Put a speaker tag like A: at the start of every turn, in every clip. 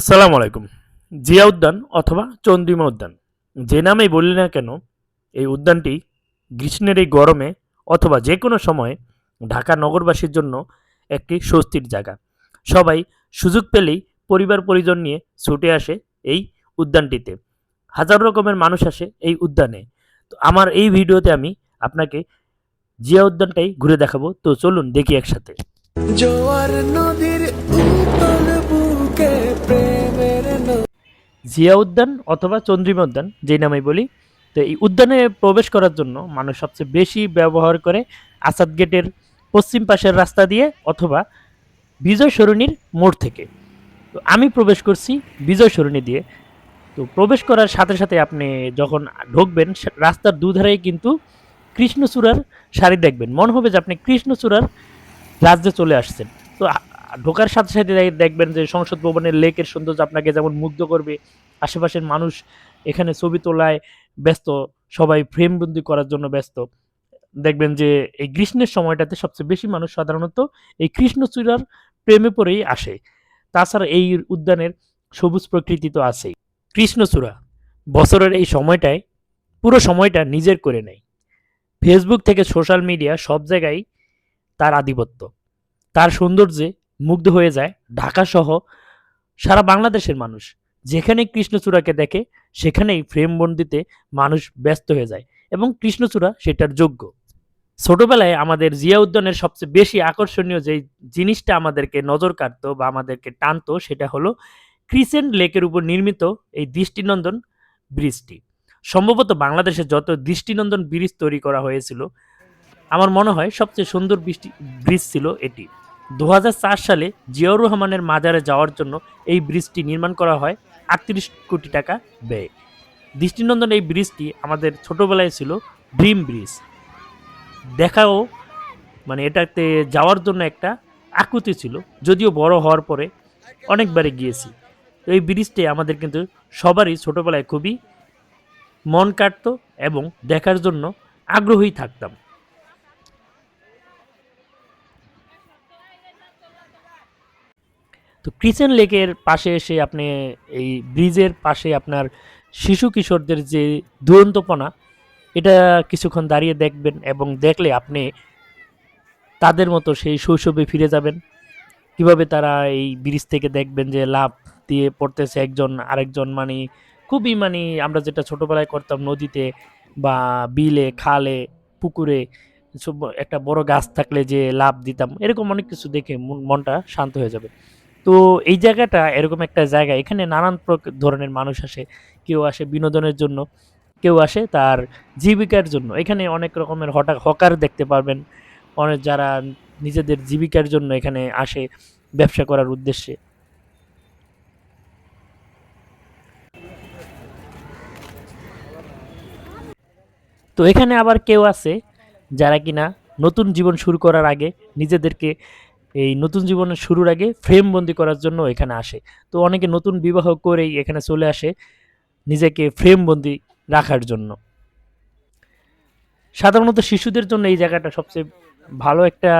A: আসসালামু আলাইকুম। জিয়া উদ্যান অথবা চন্দ্রিমা উদ্যান। যে নামেই বলি না কেন, এই উদ্যানটি গ্রীষ্মের এই গরমে অথবা যে কোনো সময়ে ঢাকা নগরবাসীর জন্য একটি স্বস্তির জায়গা। সবাই সুযোগ পেলেই পরিবার পরিজন নিয়ে ছুটে আসে এই উদ্যানটিতে। হাজার রকমের মানুষ আসে এই উদ্যানে। তো আমার এই ভিডিওতে আমি আপনাকে জিয়া উদ্যানটাই ঘুরে দেখাবো। তো চলুন দেখি একসাথে।
B: জোয়ার নদীর
A: জিয়া উদ্যান অথবা চন্দ্রিমা উদ্যান, যেই নামে বলি, তো এই উদ্যানে প্রবেশ করার জন্য মানুষ সবচেয়ে বেশি ব্যবহার করে আসাদ গেটের পশ্চিম পাশের রাস্তা দিয়ে অথবা বিজয় সরণির মোড় থেকে। তো আমি প্রবেশ করছি বিজয় সরণি দিয়ে। তো প্রবেশ করার সাথে সাথে আপনি যখন ঢুকবেন রাস্তার দুধারেই কিন্তু কৃষ্ণচূড়ার শাড়ি দেখবেন। মনে হবে যে আপনি কৃষ্ণচূড়ার রাজ্যে চলে আসছেন। তো ঢোকার সাথে সাথে দেখবেন যে সংসদ ভবনের লেকের সৌন্দর্য আপনাকে যেমন মুগ্ধ করবে, আশেপাশের মানুষ এখানে ছবি তোলায় ব্যস্ত, সবাই ফ্রেমবন্দি করার জন্য ব্যস্ত। দেখবেন যে এই গ্রীষ্মের সময়টাতে সবচেয়ে বেশি মানুষ সাধারণত এই কৃষ্ণচূড়ার প্রেমে পড়েই আসে। তাছাড়া এই উদ্যানের সবুজ প্রকৃতি তো আছেই। কৃষ্ণচূড়া বছরের এই সময়টায় পুরো সময়টা নিজের করে নেয়। ফেসবুক থেকে সোশ্যাল মিডিয়া সব জায়গায় তার আধিপত্য। তার সৌন্দর্যে মুগ্ধ হয়ে যায়। ঢাকা সহ সারা বাংলাদেশের মানুষ যেখানে কৃষ্ণচূড়াকে দেখে, সেখানেই ফ্রেমবন্দিতে মানুষ ব্যস্ত হয়ে যায় এবং কৃষ্ণচূড়া সেটার যোগ্য। ছোটবেলায় আমাদের জিয়া উদ্যানের সবচেয়ে বেশি আকর্ষণীয় যে জিনিসটা আমাদেরকে নজর কাটতো বা আমাদেরকে টানতো, সেটা হলো ক্রিসেন্ট লেকের উপর নির্মিত এই দৃষ্টিনন্দন ব্রিজটি। সম্ভবত বাংলাদেশে যত দৃষ্টিনন্দন ব্রিজ তৈরি করা হয়েছিল, আমার মনে হয় সবচেয়ে সুন্দর বৃষ্টি, ব্রিজ ছিল এটি। দু হাজার চার সালে জিয়াউর রহমানের মাজারে যাওয়ার জন্য এই ব্রিজটি নির্মাণ করা হয় আটত্রিশ কোটি টাকা ব্যয়। দৃষ্টিনন্দন এই ব্রিজটি আমাদের ছোটোবেলায় ছিল ড্রিম ব্রিজ। দেখাও মানে এটাতে যাওয়ার জন্য একটা আকুতি ছিল, যদিও বড় হওয়ার পরে অনেকবারই গিয়েছি। তো এই ব্রিজটি আমাদের কিন্তু সবারই ছোটোবেলায় খুবই মন কাটতো এবং দেখার জন্য আগ্রহী থাকতাম। তো ক্রিসেন লেকের পাশে এসে আপনি এই ব্রিজের পাশে আপনার শিশু কিশোরদের যে দুরন্তপনা, এটা কিছুক্ষণ দাঁড়িয়ে দেখবেন এবং দেখলে আপনি তাদের মতো সেই শৈশবে ফিরে যাবেন। কীভাবে তারা এই ব্রিজ থেকে দেখবেন যে লাভ দিয়ে পড়তেছে একজন আরেকজন মানে খুবই মানে আমরা যেটা ছোটোবেলায় করতাম নদীতে বা বিলে, খালে, পুকুরে একটা বড় গাছ থাকলে যে লাভ দিতাম, এরকম অনেক কিছু দেখে মন- মনটা শান্ত হয়ে যাবে। তো এই জায়গাটা এরকম একটা জায়গা, এখানে নানান ধরনের মানুষ আসে। কেউ আসে বিনোদনের জন্য, কেউ আসে তার জীবিকার জন্য। এখানে অনেক রকমের হটা, হকার দেখতে পারবেন। অনেক যারা নিজেদের জীবিকার জন্য এখানে আসে ব্যবসা করার উদ্দেশ্যে। তো এখানে আবার কেউ আছে যারা কিনা নতুন জীবন শুরু করার আগে নিজেদেরকে এই নতুন জীবনের শুরুর আগে ফ্রেম বন্দি করার জন্য এখানে আসে। তো অনেকে নতুন বিবাহ করেই এখানে চলে আসে নিজেকে ফ্রেম বন্দি রাখার জন্য। সাধারণত শিশুদের জন্য এই জায়গাটা সবচেয়ে ভালো একটা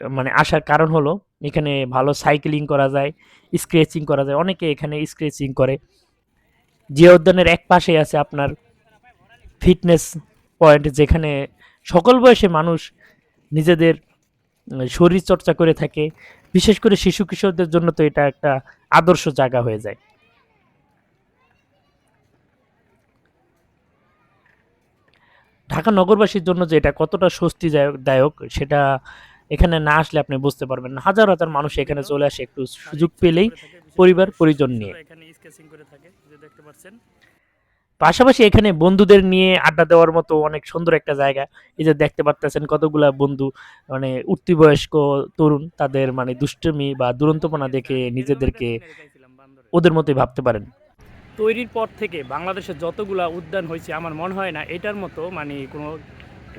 A: মানে আসার কারণ হলো এখানে ভালো সাইকেলিং করা যায়, স্ক্রেচিং করা যায়। অনেকে এখানে স্ক্রেচিং করে। যে উদ্যানের এক পাশে আছে আপনার ফিটনেস পয়েন্ট যেখানে সকল বয়সে মানুষ নিজেদের শরীর চর্চা করে থাকে। বিশেষ করে শিশু কিশোরদের জন্য তো এটা একটা আদর্শ জায়গা হয়ে যায়। ঢাকা নগরবাসীর জন্য যে এটা কতটা স্বস্তি দায়ক সেটা এখানে না আসলে আপনি বুঝতে পারবেন না। হাজার হাজার মানুষ এখানে চলে আসে একটু সুযোগ পেলেই পরিবার, পরিজন নিয়ে। এখানে স্কেচিং করে থাকে যে দেখতে পাচ্ছেন। পাশাপাশি এখানে বন্ধুদের নিয়ে আড্ডা দেওয়ার মতো অনেক সুন্দর একটা জায়গা। এই যে দেখতে পারতেছেন কতগুলা বন্ধু মানে উঠতি বয়স্ক তরুণ তাদের মানে দুষ্টমি বা দুরন্তপনা দেখে নিজেদেরকে ওদের মতোই ভাবতে পারেন। তৈরির পর থেকে বাংলাদেশে যতগুলা উদ্যান হয়েছে আমার মনে হয় না এটার মতো মানে কোনো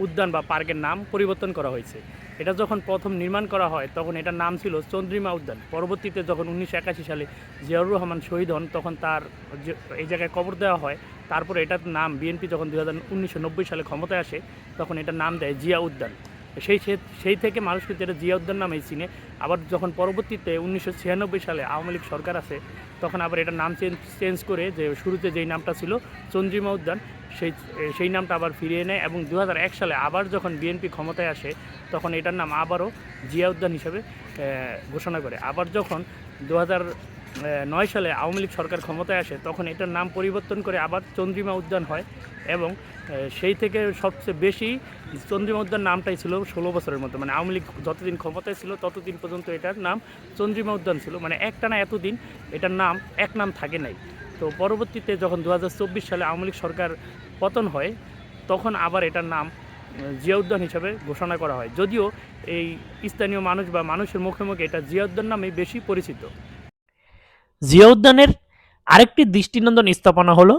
A: উদ্যান বা পার্কের নাম পরিবর্তন করা হয়েছে। এটা যখন প্রথম নির্মাণ করা হয়, তখন এটার নাম ছিল চন্দ্রিমা উদ্যান। পরবর্তীতে যখন উনিশশো একাশি সালে জিয়াউর রহমান শহীদ হন, তখন তার এই জায়গায় কবর দেওয়া হয়। তারপর এটার নাম, বিএনপি যখন দু হাজার সালে ক্ষমতায় আসে, তখন এটার নাম দেয় জিয়া উদ্যান। সেই সেই থেকে মানুষ কিন্তু এটা জিয়া উদ্যান নামেই চিনে, আবার যখন পরবর্তীতে উনিশশো ছিয়ানব্বই সালে আওয়ামী লীগ সরকার আছে, তখন আবার এটার নাম চেঞ্জ চেঞ্জ করে যে শুরুতে যেই নামটা ছিল চন্দ্রিমা উদ্যান সেই সেই নামটা আবার ফিরিয়ে নেয় এবং দু হাজার এক সালে আবার যখন বিএনপি ক্ষমতায় আসে, তখন এটার নাম আবারও জিয়া উদ্যান হিসেবে ঘোষণা করে। আবার যখন দু হাজার নয় সালে আওয়ামী লীগ সরকার ক্ষমতায় আসে, তখন এটার নাম পরিবর্তন করে আবার চন্দ্রিমা উদ্যান হয় এবং সেই থেকে সবচেয়ে বেশি চন্দ্রিমা উদ্যান নামটাই ছিল ষোলো বছরের মধ্যে মানে আওয়ামী লীগ যতদিন ক্ষমতায় ছিল, ততদিন পর্যন্ত এটার নাম চন্দ্রিমা উদ্যান ছিল। মানে একটা না এতদিন এটার নাম, এক নাম থাকে নাই। তো পরবর্তীতে যখন দু হাজার চব্বিশ সালে আওয়ামী লীগ সরকার পতন হয়, তখন আবার এটার নাম জিয়া উদ্যান হিসাবে ঘোষণা করা হয়। যদিও এই স্থানীয় মানুষ বা মানুষের মুখে মুখে এটা জিয়া উদ্যান নামেই বেশি পরিচিত। জিয়া উদ্যানের আরেকটি দৃষ্টিনন্দন স্থাপনা হলো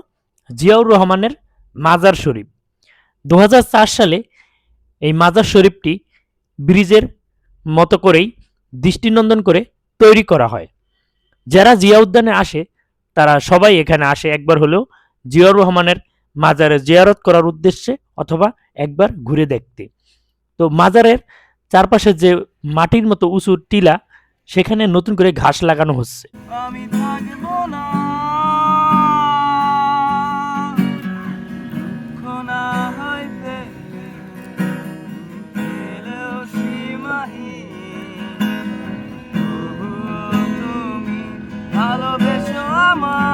A: জিয়াউর রহমানের মাজার শরীফ। দু হাজার চার সালে এই মাজার শরীফটি ব্রিজের মতো করেই দৃষ্টিনন্দন করে তৈরি করা হয়। যারা জিয়া উদ্যানে আসে, তারা সবাই এখানে আসে একবার হলেও জিয়াউর রহমানের মাজারে জিয়ারত করার উদ্দেশ্যে অথবা একবার ঘুরে দেখতে। তো মাজারের চারপাশে যে মাটির মতো উঁচু টিলা সেখানে নতুন করে ঘাস লাগানো হচ্ছে।
B: ভালোবেসো থাকব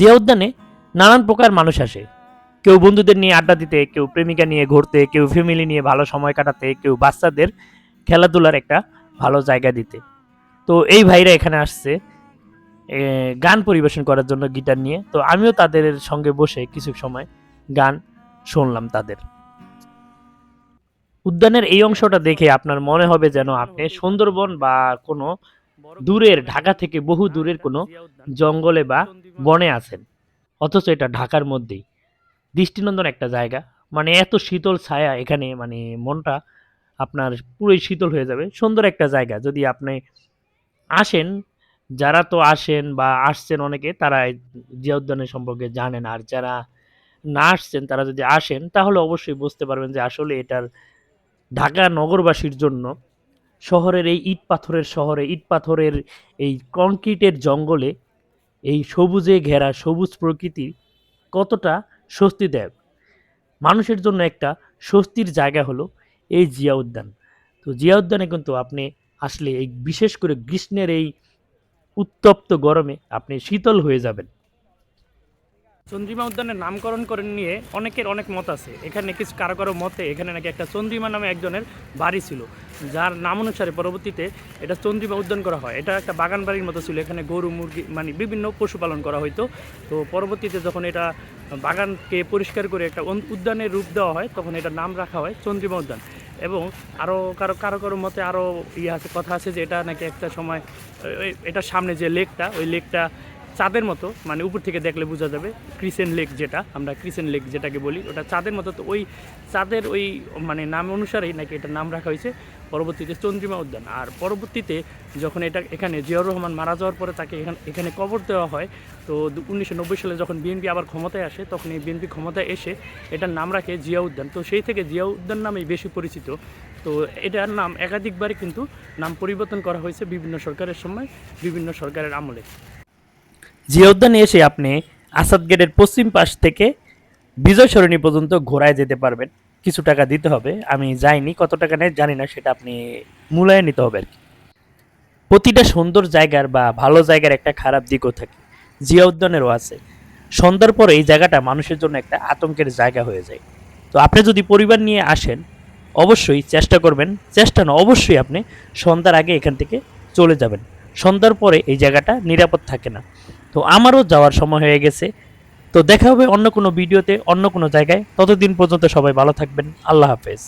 A: জিয়া উদ্যানে নানান প্রকার মানুষ আসে। কেউ বন্ধুদের নিয়ে আড্ডা দিতে, কেউ প্রেমিকা নিয়ে ঘুরতে, কেউ ফ্যামিলি নিয়ে ভালো সময় কাটাতে, কেউ বাচ্চাদের খেলাধুলার একটা ভালো জায়গা দিতে। তো এই ভাইরা এখানে আসছে গান পরিবেশন করার জন্য গিটার নিয়ে। তো আমিও তাদের সঙ্গে বসে কিছু সময় গান শুনলাম তাদের। উদ্যানের এই অংশটা দেখে আপনার মনে হবে যেন আপনি সুন্দরবন বা কোনো দূরের, ঢাকা থেকে বহু দূরের কোনো জঙ্গলে বা বনে আছেন। অথচ এটা ঢাকার মধ্যেই। দৃষ্টিনন্দন একটা জায়গা। মানে এত শীতল ছায়া এখানে মানে মনটা আপনার পুরোই শীতল হয়ে যাবে। সুন্দর একটা জায়গা। যদি আপনি আসেন, যারা তো আসেন বা আসছেন অনেকে, তারা এই জিয়া উদ্যানের সম্পর্কে জানেন। আর যারা না আসছেন, তারা যদি আসেন, তাহলে অবশ্যই বুঝতে পারবেন যে আসলে এটার ঢাকা নগরবাসীর জন্য শহরের এই ইট পাথরের শহরে ইট পাথরের এই কংক্রিটের জঙ্গলে এই সবুজে ঘেরা সবুজ প্রকৃতি কতটা স্বস্তি দেয় মানুষের জন্য একটা স্বস্তির জায়গা হলো এই জিয়া উদ্যান। তো জিয়া উদ্যানে কিন্তু আপনি আসলে এই বিশেষ করে গ্রীষ্মের এই উত্তপ্ত গরমে আপনি শীতল হয়ে যাবেন। চন্দ্রিমা উদ্যানের নামকরণ করে নিয়ে অনেকের অনেক মত আছে। এখানে কিছু কারও কারও মতে এখানে নাকি একটা চন্দ্রিমা নামে একজনের বাড়ি ছিল, যার নাম অনুসারে পরবর্তীতে এটা চন্দ্রিমা উদ্যান করা হয়। এটা একটা বাগান বাড়ির মতো ছিল, এখানে গরু, মুরগি মানে বিভিন্ন পশুপালন করা হতো তো পরবর্তীতে যখন এটা বাগানকে পরিষ্কার করে একটা উদ্যানের রূপ দেওয়া হয়, তখন এটা নাম রাখা হয় চন্দ্রিমা উদ্যান। এবং আরও কারও কারও কারও মতে আরও ইয়ে আছে, কথা আছে যে এটা নাকি একটা সময় এটার সামনে যে লেকটা, ওই লেকটা চাঁদের মতো মানে উপর থেকে দেখলে বোঝা যাবে ক্রিসেন লেক যেটা, আমরা ক্রিসেন লেক যেটাকে বলি, ওটা চাঁদের মতো। তো ওই চাঁদের ওই মানে নাম অনুসারেই নাকি এটা নাম রাখা হয়েছে, পরবর্তীতে চন্দ্রিমা উদ্যান। আর পরবর্তীতে যখন এটা এখানে জিয়াউর রহমান মারা যাওয়ার পরে তাকে এখানে এখানে কবর দেওয়া হয়, তো উনিশশো নব্বই সালে যখন বিএনপি আবার ক্ষমতায় আসে, তখন এই বিএনপি ক্ষমতায় এসে এটার নাম রাখে জিয়া উদ্যান। তো সেই থেকে জিয়া উদ্যান নামেই বেশি পরিচিত। তো এটার নাম একাধিকবারই কিন্তু নাম পরিবর্তন করা হয়েছে বিভিন্ন সরকারের সময়, বিভিন্ন সরকারের আমলে। জিয়া এসে আপনি আসাদ গেটের পশ্চিম পাশ থেকে বিজয় সরণি পর্যন্ত ঘোরায় যেতে পারবেন। কিছু টাকা দিতে হবে, আমি যাইনি, কত টাকা নেয় জানি না, সেটা আপনি মূল্যায়ন নিতে হবে আর কি। প্রতিটা সুন্দর জায়গার বা ভালো জায়গার একটা খারাপ দিকও থাকে জিয়া উদ্যানেরও আছে। সন্ধ্যার পরে এই জায়গাটা মানুষের জন্য একটা আতঙ্কের জায়গা হয়ে যায়। তো আপনি যদি পরিবার নিয়ে আসেন, অবশ্যই চেষ্টা করবেন, চেষ্টা না, অবশ্যই আপনি সন্ধ্যার আগে এখান থেকে চলে যাবেন। সন্ধ্যার পরে এই জায়গাটা নিরাপদ থাকে না। তো আমারও যাওয়ার সময় হয়ে গেছে। তো দেখা হবে অন্য কোনো ভিডিওতে, অন্য কোনো জায়গায়। ততদিন পর্যন্ত সবাই ভালো থাকবেন। আল্লাহ হাফেজ।